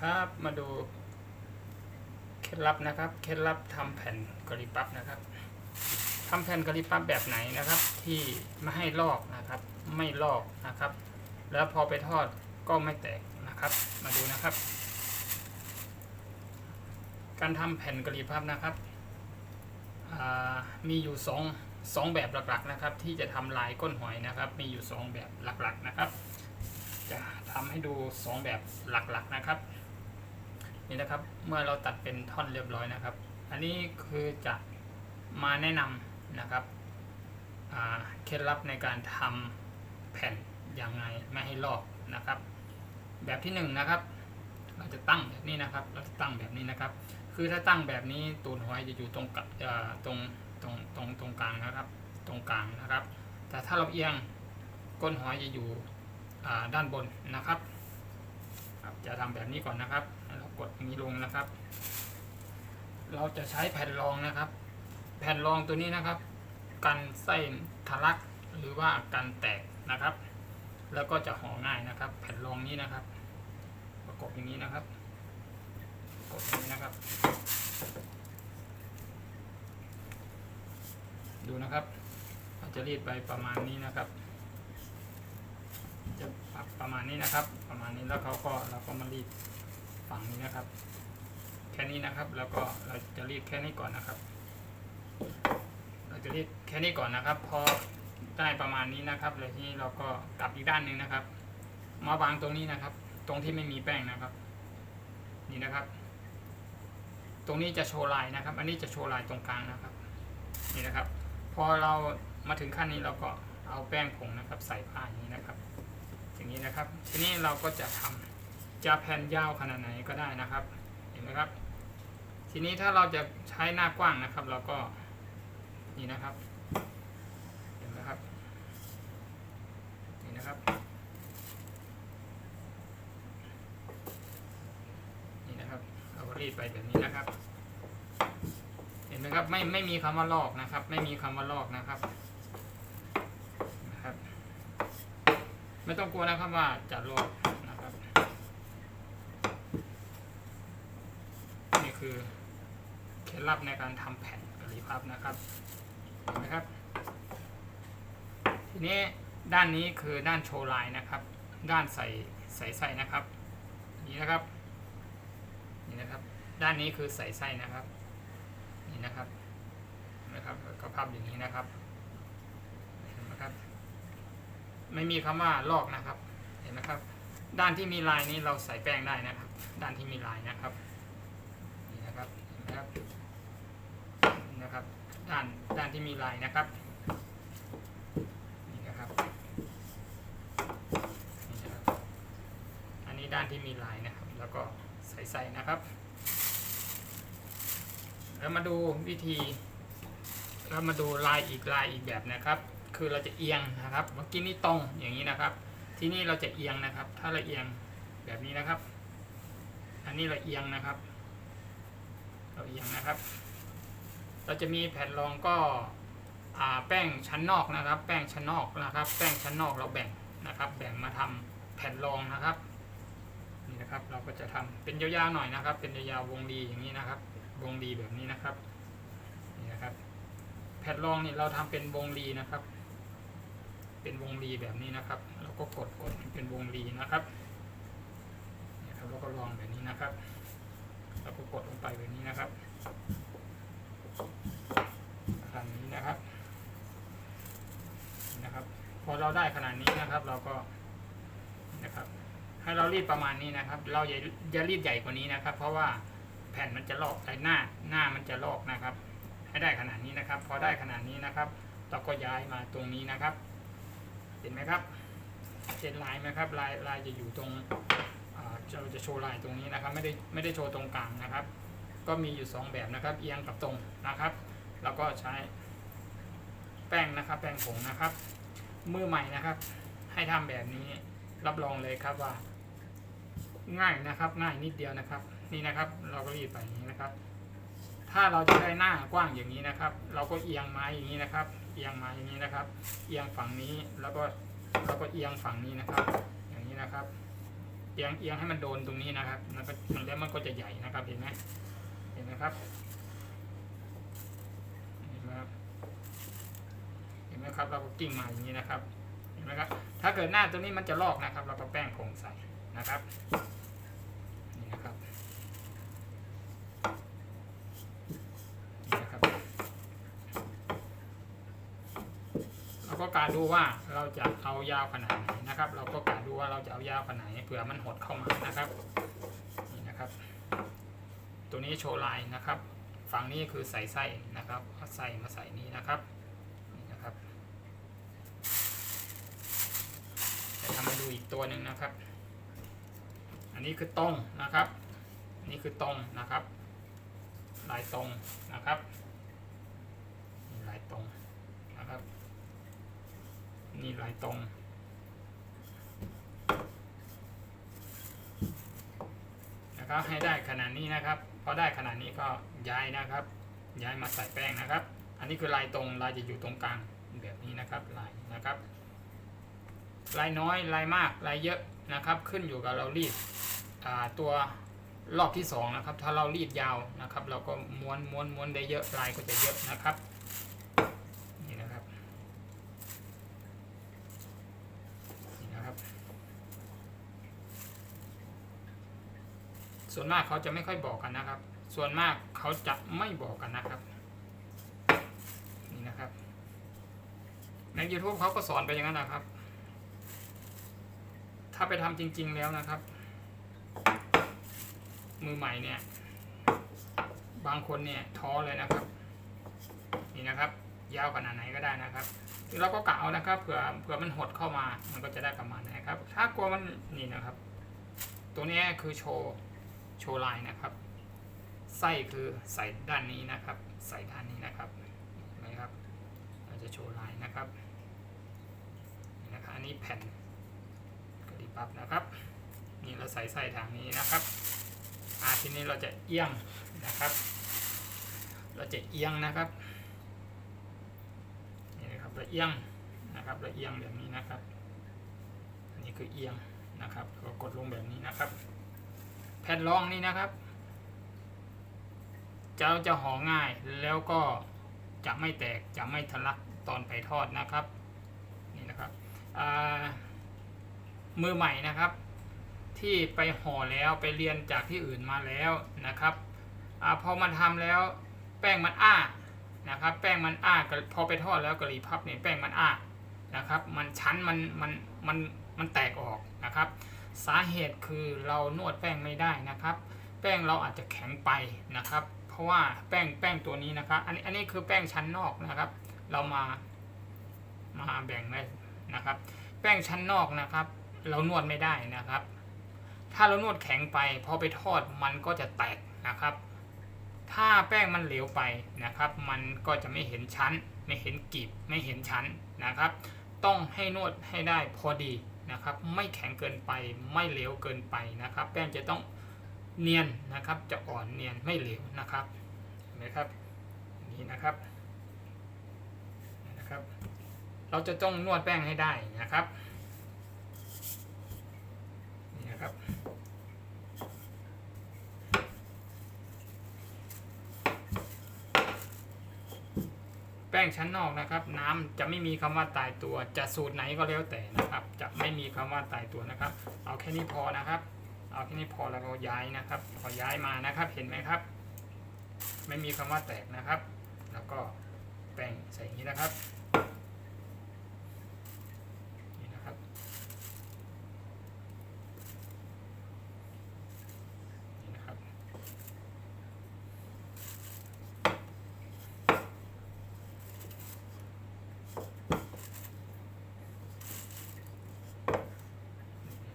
ครับมาดูเคล็ดลับนะครับเคล็ดลับทำแผ่นกะหรี่ปั๊บนะครับทำแผ่นกะหรี่ปั๊บแบบไหนนะครับ ที่ไม่ให้ลอกนะครับ ไม่ลอกนะครับ แล้วพอไปทอดก็ไม่แตกนะครับ มาดูนะครับ การทำแผ่นกะหรี่ปั๊บนะครับมีอยู่สองสองแบบหลักๆนะครับ ที่จะทำลายก้นหอยนะครับ มีอยู่สองแบบหลักๆนะครับ จะทำให้ดูสองแบบหลักๆนะครับ นี่นะครับ เมื่อเราตัดเป็นท่อนเรียบร้อยนะครับ อันนี้คือจะมาแนะนำนะครับเคล็ดลับในการทำแผ่นอย่างไงไม่ให้ลอกนะครับ แบบที่หนึ่งนะครับ เราจะตั้งแบบนี้นะครับ เราจะตั้งแบบนี้นะครับ คือถ้าตั้งแบบนี้ตูนหอยจะอยู่ตรงกะเอ่อตรงตรงตรงตรงกลางนะครับ ตรงกลางนะครับ แต่ถ้าเราเอียงก้นหอยจะอยู่ด้านบนนะครับ ครับจะทำแบบนี้ก่อนนะครับเรากดอย่างนี้ลงนะครับ เราจะใช้แผ่นรองนะครับ แผ่นรองตัวนี้นะครับ กันไส้ทะลักหรือว่ากันแตกนะครับ แล้วก็จะห่อง่ายนะครับ แผ่นรองนี้นะครับ ประกบอย่างนี้นะครับกดอย่างนี้นะครับ ดูนะครับเราจะรีดไปประมาณนี้นะครับ จะปรับประมาณนี้นะครับ ประมาณนี้แล้วเขาก็เราก็มารีดฝั่งนี้นะครับ แค่นี้นะครับ แล้วก็เราจะรีดแค่นี้ก่อนนะครับ เราจะรีดแค่นี้ก่อนนะครับ พอได้ประมาณนี้นะครับเลยที่นี้เราก็กลับอีกด้านหนึ่งนะครับ มาวางตรงนี้นะครับ ตรงที่ไม่มีแป้งนะครับ นี่นะครับ ตรงนี้จะโชว์ลายนะครับ อันนี้จะโชว์ลายตรงกลางนะครับ นี่นะครับ พอเรามาถึงขั้นนี้เราก็เอาแป้งผงนะครับ ใส่ผ้าอย่างนี้นะครับ อย่างนี้นะครับ ทีนี้เราก็จะทำจะแผ่นยาวขนาดไหนก็ได้นะครับ เห็นไหมครับ ทีนี้ถ้าเราจะใช้หน้ากว้างนะครับ เราก็นี่นะครับ เห็นไหมครับ นี่นะครับ นี่นะครับ เราก็รีดไปแบบนี้นะครับ เห็นไหมครับ ไม่ไม่มีคำว่าลอกนะครับ ไม่มีคำว่าลอกนะครับ ไม่ต้องกลัวนะครับว่าจะลอกนะครับ นี่คือเคล็ดลับในการทำแผ่นกะหรี่พับนะครับเห็นไหมครับ ทีนี้ด้านนี้คือด้านโชว์ลายนะครับ ด้านใส่ใส่ไส้นะครับ นี่นะครับ นี่นะครับ ด้านนี้คือใส่ไส้นะครับ นี่นะครับนไหมครับก็พับอย่างนี้นะครับเห็นไหมครับ ไม่มีคำว่าลอกนะครับ เห็นไหมครับ ด้านที่มีลายนี้เราใส่แป้งได้นะครับ ด้านที่มีลายนะครับนี่นะครับเห็นไหมครับนะครับ ด้านด้านที่มีลายนะครับนี่นะครับนี่นะครับ อันนี้ด้านที่มีลายนะครับ แล้วก็ใส่ใส่นะครับแล้วมาดูวิธี เรามาดูลายอีกลายอีกแบบนะครับ คือเราจะเอียงนะครับ เมื่อกี้นี่ตรงอย่างนี้นะครับ ที่นี่เราจะเอียงนะครับ ถ้าเราเอียงแบบนี้นะครับ อันนี้เราเอียงนะครับ เราเอียงนะครับ เราจะมีแผ่นรองก็แป้งชั้นนอกนะครับ แป้งชั้นนอกนะครับ แป้งชั้นนอกเราแบ่งนะครับ แบ่งมาทำแผ่นรองนะครับนี่นะครับ เราก็จะทำเป็นยาวๆหน่อยนะครับ เป็นยาวๆวงรีอย่างนี้นะครับ วงรีแบบนี้นะครับนี่นะครับ แผ่นรองนี่เราทำเป็นวงรีนะครับ เป็นวงรีแบบนี้นะครับเราก็กดกดเป็นวงรีนะครับนี่ครับแล้วก็รองแบบนี้นะครับแล้วก็กดลงไปแบบนี้นะครับขนาดนี้นะครับนี่นะครับ พอเราได้ขนาดนี้นะครับ เราก็นะครับ ให้เรารีดประมาณนี้นะครับ เราอย่าอย่ารีดใหญ่กว่านี้นะครับ เพราะว่าแผ่นมันจะลอกไอ้หน้าหน้ามันจะลอกนะครับ ให้ได้ขนาดนี้นะครับ พอได้ขนาดนี้นะครับ เราก็ย้ายมาตรงนี้นะครับ เห็นไหมครับเห็นลายไหมครับลายลายจะอยู่ตรงเราจะโชว์ลายตรงนี้นะครับ ไม่ได้ไม่ได้โชว์ตรงกลางนะครับ ก็มีอยู่สองแบบนะครับ เอียงกับตรงนะครับ แล้วก็ใช้แป้งนะครับ แป้งผงนะครับ มือใหม่นะครับ ให้ทำแบบนี้รับรองเลยครับว่า ง่ายนะครับ ง่ายนิดเดียวนะครับ นี่นะครับ เราก็รีดไปอย่างนี้นะครับ ถ้าเราจะได้หน้ากว้างอย่างนี้นะครับ เราก็เอียงไม้อย่างนี้นะครับ อียงม้อย่างนี้นะครับ เอียงฝั่งนี้แล้วก็แล้วก็เอียงฝั่งนี้นะครับ อย่างนี้นะครับ เอียงเอียงให้มันโดนตรงนี้นะครับแล้วก็มันแล้วมันก็จะใหญ่นะครับเห็นไหมเห็นไหมครับเห็นไหมครับเห็นไหมครับเราก็กิ้งมาอย่างนี้นะครับเห็นไหมครับถ้าเกิดหน้าตัวนี้มันจะลอกนะครับ เราก็แป้งผงใส่นะครับนี่นะครับนี่นะครับ เรา ก็การดูว่าเราจะเอายาวขนาดไหนนะครับ เราก็การดูว่าเราจะเอายาวขนาดไหนเผื่อมันหดเข้ามานะครับนี่นะครับ ตัวนี้โชว์ลายนะครับฝั่งนี้คือใส่ไส้นะครับเอาไส้มาใส่นี้นะครับนี่นะครับจะทำมาดูอีกตัวหนึ่งนะครับ อันนี้คือตรงนะครับ นี่คือตรงนะครับ ลายตรงนะครับลายตรง นี่ลายตรงนะครับให้ได้ขนาดนี้นะครับพอได้ขนาดนี้ก็ย้ายนะครับ ย้ายมาใส่แป้งนะครับ อันนี้คือลายตรงลายจะอยู่ตรงกลางแบบนี้นะครับลายนะครับ ลายน้อยลายมากลายเยอะนะครับ ขึ้นอยู่กับเรารีดตัวรอบที่สองนะครับถ้าเรารีดยาวนะครับ เราก็ม้วนม้วนม้วนได้เยอะลายก็จะเยอะนะครับนี่นะครับ นี่นะครับ ส่วนมากเขาจะไม่ค่อยบอกกันนะครับ ส่วนมากเขาจะไม่บอกกันนะครับ นี่นะครับใน YouTube เขาก็สอนไปอย่างนั้นนะครับ ถ้าไปทำจริง ๆแล้วนะครับ มือใหม่เนี่ย บางคนเนี่ยท้อเลยนะครับ นี่นะครับ ยาวขนาดไหนก็ได้นะครับเราก็กะเอานะครับเผื่อเผื่อมันหดเข้ามา มันก็จะได้ประมาณไหนครับ ถ้ากลัวมันนี่นะครับ ตัวนี้คือโชว์ โชว์ลายนะครับ ไส้คือใส่ด้านนี้นะครับ ใส่ด้านนี้นะครับเห็นไหมครับ เราจะโชว์ลายนะครับนี่นะครับ อันนี้แผ่นกระดิปับนะครับ นี่เราใส่ไส้ทางนี้นะครับอาทีนี้เราจะเอียงนะครับ เราจะเอียงนะครับนี่นะครับเราเอียงนะครับเราเอียงแบบนี้นะครับ อันนี้คือเอียงนะครับก็กดลงแบบนี้นะครับ ผ่นรองนี่นะครับจะจะห่อง่ายแล้วก็จะไม่แตกจะไม่ทะลักตอนไปทอดนะครับนี่นะครับมือใหม่นะครับ ที่ไปห่อแล้วไปเรียนจากที่อื่นมาแล้วนะครับอพอมาทำแล้วแป้งมันอ้านะครับ แป้งมันอ้าพอไปทอดแล้วกะหรี่พับเนี่ยแป้งมันอ้านะครับ มันชั้นมันมันมันมันแตกออกนะครับ สาเหตุคือเรานวดแป้งไม่ได้นะครับ แป้งเราอาจจะแข็งไปนะครับ เพราะว่าแป้งแป้งตัวนี้นะครับอันนี้อันนี้คือแป้งชั้นนอกนะครับ เรามามาแบ่งไว้นะครับ แป้งชั้นนอกนะครับ เรานวดไม่ได้นะครับ ถ้าเรานวดแข็งไปพอไปทอดมันก็จะแตกนะครับ ถ้าแป้งมันเหลวไปนะครับ มันก็จะไม่เห็นชั้น ไม่เห็นกลีบไม่เห็นชั้นนะครับ ต้องให้นวดให้ได้พอดี นะครับ ไม่แข็งเกินไป ไม่เหลวเกินไปนะครับ แป้งจะต้องเนียนนะครับ จะอ่อนเนียนไม่เหลวนะครับเห็นไหมครับนี่นะครับนี่นะครับ เราจะต้องนวดแป้งให้ได้นะครับนี่นะครับ ป้งชั้นนอกนะครับ น้ำจะไม่มีคำว่าตายตัว จะสูตรไหนก็แล้วแต่นะครับ จะไม่มีคำว่าตายตัวนะครับ เอาแค่นี้พอนะครับ เอาแค่นี้พอแล้วเราย้ายนะครับพอย้ายมานะครับเห็นไหมครับ ไม่มีคำว่าแตกนะครับ แล้วก็แป้งใส่อย่างนี้นะครับนี่นะครับ นี่นะครับ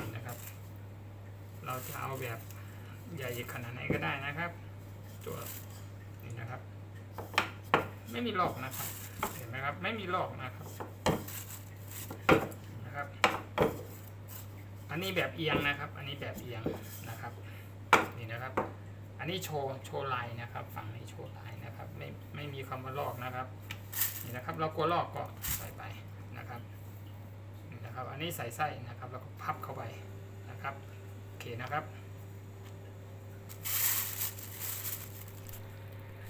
นี่นะครับ เราจะเอาแบบใหญ่ขนาดไหนก็ได้นะครับ ตัวนี่นะครับ ไม่มีหลอกนะครับ เห็นไหมครับ ไม่มีหลอกนะครับนะครับ อันนี้แบบเอียงนะครับ อันนี้แบบเอียงนะครับ นี่นะครับ อันนี้โชว์โชว์ลายนะครับ ฝั่งนี้โชว์ลายนะครับ ไม่ไม่มีคำว่าลอกนะครับ นี่นะครับ เรากลัวลอกก็ใส่ไปนะครับนี่นะครับ อันนี้ใส่ไส้นะครับ แล้วก็พับเข้าไปนะครับ เคนะครับ